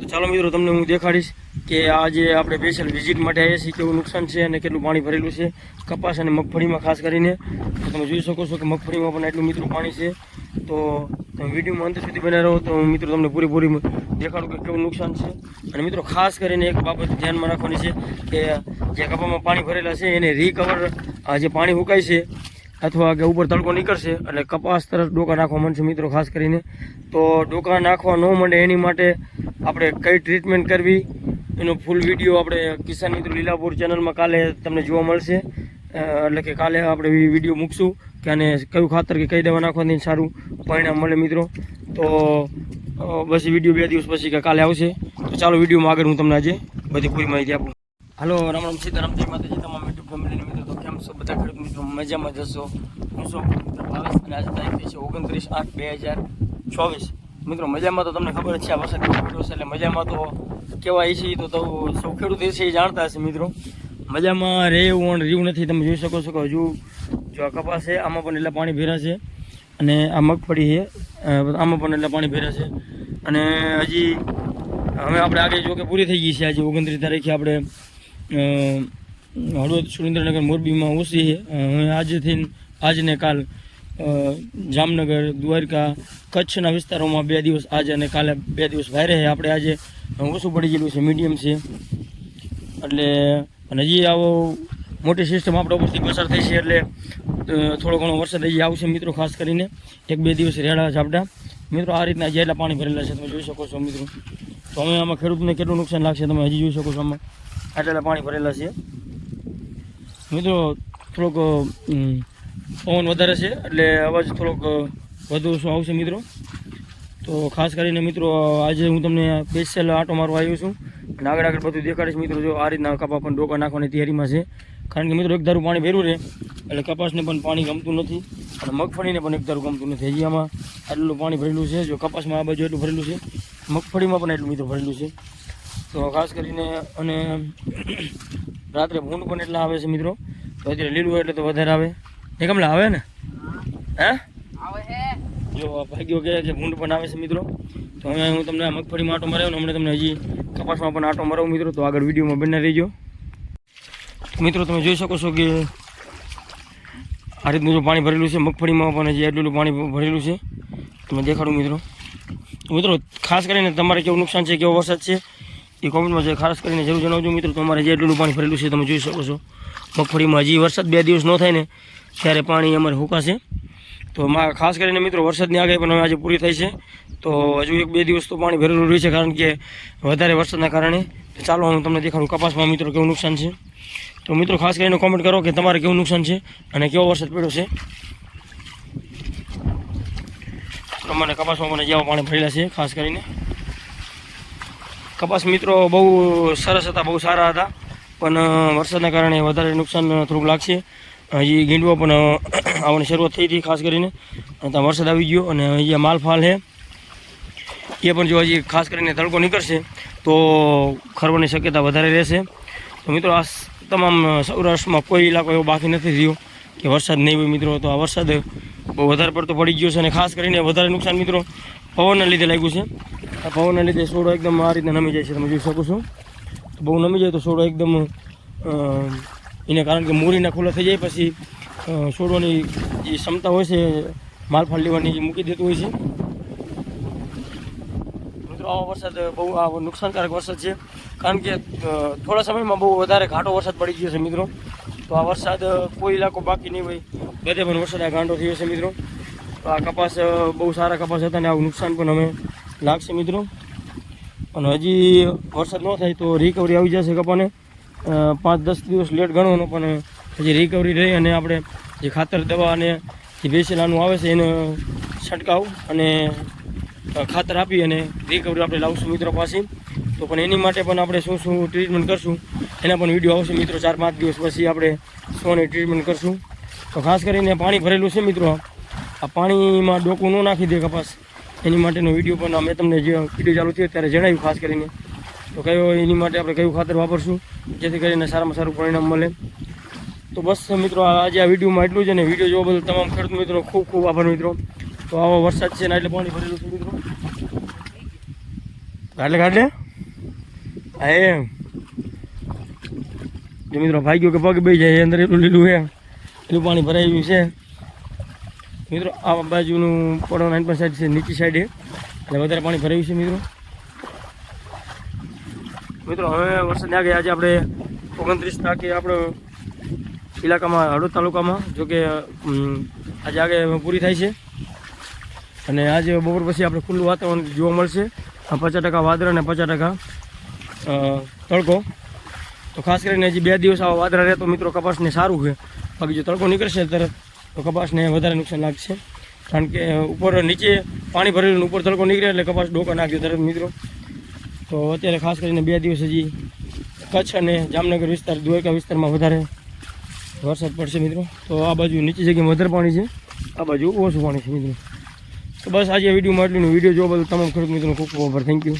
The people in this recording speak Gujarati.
તો ચાલો મિત્રો, તમને હું દેખાડીશ કે આ જે આપણે સ્પેશિયલ વિઝિટ માટે આવ્યા છીએ, કેવું નુકસાન છે અને કેટલું પાણી ભરેલું છે, કપાસ અને મગફળીમાં ખાસ કરીને. તમે જોઈ શકો છો કે મગફળીમાં પણ એટલું મિત્રો પાણી છે. તો તમે વિડીયોમાં અંત સુધી બન્યા રહો, તો હું મિત્રો તમને પૂરેપૂરી દેખાડું કે કેવું નુકસાન છે. અને મિત્રો, ખાસ કરીને એક બાબત ધ્યાનમાં રાખવાની છે કે જે કપામાં પાણી ભરેલા છે, એને રિકવર જે પાણી હુકાય છે અથવા કે ઉપર તડકો નીકળશે, એટલે કપાસ તરફ ડોકા નાખવા માંડશે મિત્રો, ખાસ કરીને. તો ડોકા નાખવા ન માંડે એની માટે આપણે કઈ ટ્રીટમેન્ટ કરવી, એનો ફૂલ વીડિયો આપણે કિસાન મિત્રો લીલાપુર ચેનલમાં કાલે તમને જોવા મળશે. એટલે કે કાલે આપણે વીડિયો મૂકશું કે આને કયું ખાતર કે કઈ દવા નાખવાથી સારું પરિણામ મળે મિત્રો. તો બસ વીડિયો બે દિવસ પછી કે કાલે આવશે. તો ચાલો વિડીયોમાં આગળ હું તમને આજે બધી પૂરી માહિતી આપું. હાલો, રામ રામ, સીતારામ, જય માતાજી, તમામ યુટ્યુબ ફેમિલીના મિત્રો. તો કેમ છો? બધા ખેડૂત મિત્રો, મજામાં જશો હું શું આજે તારીખ છે ઓગણત્રીસ આઠ બે હજાર ચોવીસ. મિત્રો, મજામાં તો તમને ખબર જ છે, આ વરસાદ એટલે મજામાં તો કેવા છે તો સૌ ખેડૂત છે, એ જાણતા હશે મિત્રો. મજામાં રહે એવું અને રહ્યું નથી, તમે જોઈ શકો છો હજુ જો આ કપાસ છે, આમાં પણ એટલા પાણી ભેરા છે અને આ મગફળી છે આમાં પણ એટલા પાણી ભેરા છે. અને હજી હવે આપણે આગળ જો કે પૂરી થઈ ગઈ છે, આજે ઓગણત્રીસ તારીખે આપણે હળવદ સુરેન્દ્રનગર મોરબીમાં ઓછી છે. હવે આજથી આજ કાલ જામનગર, દ્વારકા, કચ્છના વિસ્તારોમાં બે દિવસ આજે અને કાલે બે દિવસ ભારે છે. આપણે આજે ઓછું પડી ગયેલું છે, મીડિયમ છે. એટલે, અને હજી આવો મોટી સિસ્ટમ આપણા ઉપરથી પસાર થઈ છે એટલે થોડો ઘણો વરસાદ હજી આવશે મિત્રો, ખાસ કરીને એક બે દિવસ રેડા ઝાપટા મિત્રો, આ રીતના જે એટલા પાણી ભરેલા છે, તમે જોઈ શકો છો મિત્રો. તો અમે આમાં ખેડૂતને કેટલું નુકસાન લાગશે તમે હજી જોઈ શકો છો આમાં. આટલા પાણી ભરેલા છે. મિત્રો, થોડોક પવન વધારે છે, એટલે અવાજ થોડોક વધુ શું આવશે મિત્રો? તો ખાસ કરીને મિત્રો, આજે હું તમને સ્પેશિયલ આટો મારવા આવ્યો છું. અને આગળ આગળ બધું દેખાડીશ મિત્રો, જો આ રીતના કપા પણ ડોકા નાખવાની તૈયારીમાં છે. કારણ કે મિત્રો, એક ધારું પાણી ભેરું રહે એટલે કપાસને પણ પાણી ગમતું નથી. અને મગફળીને પણ એક ધારું ગમતું નથી. હજી આમાં આટલું પાણી ભરેલું છે, જો કપાસમાં આ બાજુ એટલું ભરેલું છે. મગફળીમાં પણ એટલું મિત્રો ભરેલું છે. તો ખાસ કરીને, અને રાત્રે ભૂંડ પણ એટલા આવે છે મિત્રો. તો અત્યારે લીલું એટલે તો વધારે આવે. એ કમલા આવે ને? હે? જો ભાગ્યો કે કે ભૂંડ પણ આવે છે મિત્રો. તો હવે હું તમને મગફળીમાં આટો મરાવ્યો ને હમણાં તમને હજી કપાસમાં પણ આટો મરાવું મિત્રો. તો આગળ વિડીયોમાં બને રહીજો. મિત્રો તમે જોઈ શકો છો કે આ રીતનું જો પાણી ભરેલું છે મગફળીમાં પણ હજી એટલું પાણી ભરેલું છે. તમે દેખાડું મિત્રો. મિત્રો ખાસ કરીને તમારે કેવું નુકસાન છે કેવો વરસાદ છે એ કોમેન્ટમાં જે ખાસ કરીને જરૂર જણાવજો મિત્રો. તમારે જે એટલું પાણી ભરેલું છે તમે જોઈ શકો છો. મગફળીમાં હજી વરસાદ બે દિવસ ન થાય ને ત્યારે પાણી અમારે હુકાશે. તો માં, ખાસ કરીને મિત્રો, વરસાદની આગાહી પણ હવે આજે પૂરી થઈ છે. તો હજુ એક બે દિવસ તો પાણી ભરેલું રહે છે, કારણ કે વધારે વરસાદના કારણે. ચાલો, હું તમને દેખાડું કપાસમાં મિત્રો કેવું નુકસાન છે. તો મિત્રો, ખાસ કરીને કોમેન્ટ કરો કે તમારે કેવું નુકસાન છે અને કેવો વરસાદ પડ્યો છે. પ્રમાણે કપાસમાં મને જેવા પાણી ભરેલા છે, ખાસ કરીને. કપાસ મિત્રો બહુ સરસ હતા, બહુ સારા હતા. પણ વરસાદના કારણે વધારે નુકસાન થોડુંક લાગશે. હજી ગીંડવો પણ આવવાની શરૂઆત થઈ હતી ખાસ કરીને. ત્યાં વરસાદ આવી ગયો અને અહીંયા માલફાલ છે, એ પણ જો હજી ખાસ કરીને તડકો નીકળશે, તો ખરવાની શક્યતા વધારે રહેશે. તો મિત્રો, આ તમામ સૌરાષ્ટ્રમાં કોઈ ઇલાકો એવો બાકી નથી રહ્યો કે વરસાદ નહીં હોય મિત્રો, તો આ વરસાદ બહુ વધારે પડતો પડી ગયો છે અને ખાસ કરીને વધારે નુકસાન મિત્રો પવનના લીધે લાગ્યું છે. આ પવનના લીધે સોડો એકદમ આ રીતના નમી જાય છે, તમે જોઈ શકો છો. બહુ નમી જાય તો સોડો એકદમ એને કારણ કે મૂરીના ખુલ્લા થઈ જાય પછી છોડવાની જે ક્ષમતા હોય છે માલફાલ લેવાની એ મૂકી દેતું હોય છે. મિત્રો આવો વરસાદ બહુ, આ નુકસાનકારક વરસાદ છે. કારણ કે થોડા સમયમાં બહુ વધારે ઘાટો વરસાદ પડી ગયો છે, મિત્રો. તો આ વરસાદ કોઈ ઇલાકો બાકી નહીં હોય. બધે પણ વરસાદ આ ગાંડો થયો છે, મિત્રો. તો આ કપાસ બહુ સારા કપાસ હતા અને આવું નુકસાન પણ અમે લાગશે, મિત્રો. અને હજી વરસાદ ન થાય તો રિકવરી આવી જશે કપાને. પાંચ દસ દિવસ લેટ ગણવાનો, પણ હજી રિકવરી રહી અને આપણે જે ખાતર દવા અને જે બેસેલાનું આવે છે એનો છંટકાવ અને ખાતર આપી અને રિકવરી આપણે લાવશું મિત્રો પાસે તો પણ એની માટે પણ આપણે શું શું ટ્રીટમેન્ટ કરશું, એના પણ વીડિયો આવશે મિત્રો ચાર પાંચ દિવસ પછી આપણે સોની ટ્રીટમેન્ટ કરશું. તો ખાસ કરીને પાણી ભરેલું છે મિત્રો. આ પાણીમાં ડોકું ન નાખી દે કપાસ. એની માટેનો વીડિયો પણ મેં તમને જે વીડિયો ચાલુ થયો ત્યારે જણાવ્યું ખાસ કરીને. તો કયો એની માટે આપણે કયું ખાતર વાપરશું? જેથી કરીને સારામાં સારું પરિણામ મળે. તો બસ મિત્રો આજે આ વિડીયોમાં એટલું જ અને વીડિયો જોવા બદલ તમામ ખેડૂત મિત્રો ખૂબ ખૂબ આભાર મિત્રો. તો આવો વરસાદ છે ને એટલે પાણી ભરેલું છે મિત્રો. કાઢલે કાઢલે હા, એમ. જો મિત્રો ભાગ્યો કે પગ બે જાય અંદર એટલું લીલું છે. એટલું પાણી ભરાઈ ગયું છે. મિત્રો, આ બાજુનું પડો નાઇન સાઈડ છે, નીચી સાઈડે એટલે વધારે પાણી ભરાયું છે મિત્રો. મિત્રો, હવે વરસાદ ગયા. આજે આપણે ઓગણત્રીસ તારીખે આપણો ઇલાકામાં, હળવદ તાલુકામાં, જો કે આજે આગે પૂરી થાય છે. અને આજે બપોર પછી આપણે ખુલ્લું વાતાવરણ જોવા મળશે. પચાસ ટકા વાદળ અને પચાસ ટકા તડકો. તો ખાસ કરીને હજી બે દિવસ આવા વાદળા રહે તો મિત્રો કપાસને સારું છે. બાકી જો તડકો નીકળશે તરત, તો કપાસને વધારે નુકસાન લાગશે. કારણ કે ઉપર નીચે પાણી ભરેલું ઉપર તડકો નીકળે એટલે કપાસ ડોકા નાખ્યો તરત મિત્રો. તો અત્યારે ખાસ કરીને બે દિવસ હજી કચ્છ અને જામનગર વિસ્તાર, દ્વારકા વિસ્તારમાં વધારે વરસાદ પડશે મિત્રો. તો આ બાજુ નીચી જગ્યાએ વધારે પાણી છે. આ બાજુ ઓછું પાણી છે મિત્રો. તો બસ આજે વિડીયોમાં એટલું વીડિયો જોવા બધું તમામ ખેડૂત મિત્રોનો ખૂબ ખૂબ આભાર. Thank you